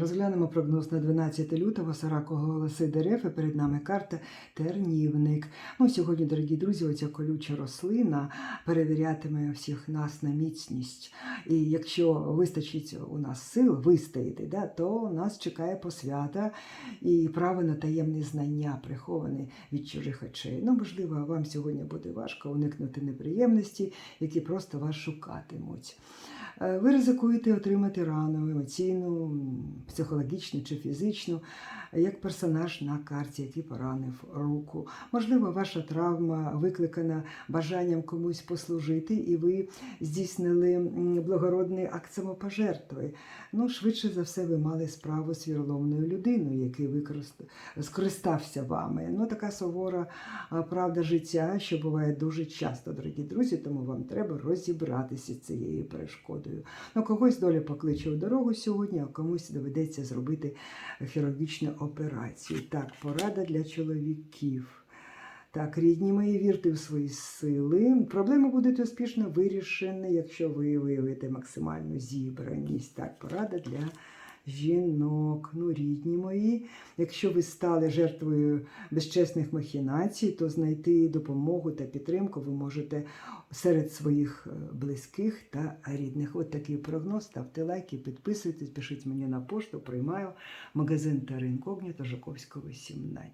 Розглянемо прогноз на 12 лютого, Сарако голоси дерев, і перед нами карта Тернівник. Ну, сьогодні, дорогі друзі, оця колюча рослина перевірятиме всіх нас на міцність. І якщо вистачить у нас сил вистояти, да, то нас чекає посвята і право на таємні знання, приховані від чужих очей. Ну, можливо, вам сьогодні буде важко уникнути неприємності, які просто вас шукатимуть. Е, Ви ризикуєте отримати рану емоційну, психологічну чи фізичну, як персонаж на карті, який поранив руку. Можливо, ваша травма викликана бажанням комусь послужити, і ви здійснили благородний акт самопожертви. Ну, швидше за все, ви мали справу з віроломною людиною, який використ... скористався вами. Ну, така сувора правда життя, що буває дуже часто, дорогі друзі, тому вам треба розібратися цією перешкодою. Ну, когось доля покличе у дорогу сьогодні, а комусь доведеться зробити хірургічну операцію. Так, порада для чоловіків. Так, рідні мої, вірте в свої сили. Проблеми будуть успішно вирішені, якщо ви виявите максимальну зібраність. Так, порада для жінок. Ну, рідні мої. Якщо ви стали жертвою безчесних махінацій, то знайти допомогу та підтримку ви можете серед своїх е, близьких та рідних. От такий прогноз. Ставте лайки, підписуйтесь, пишіть мені на пошту. Приймаю магазин Тарин Когніта Жаковського, 17.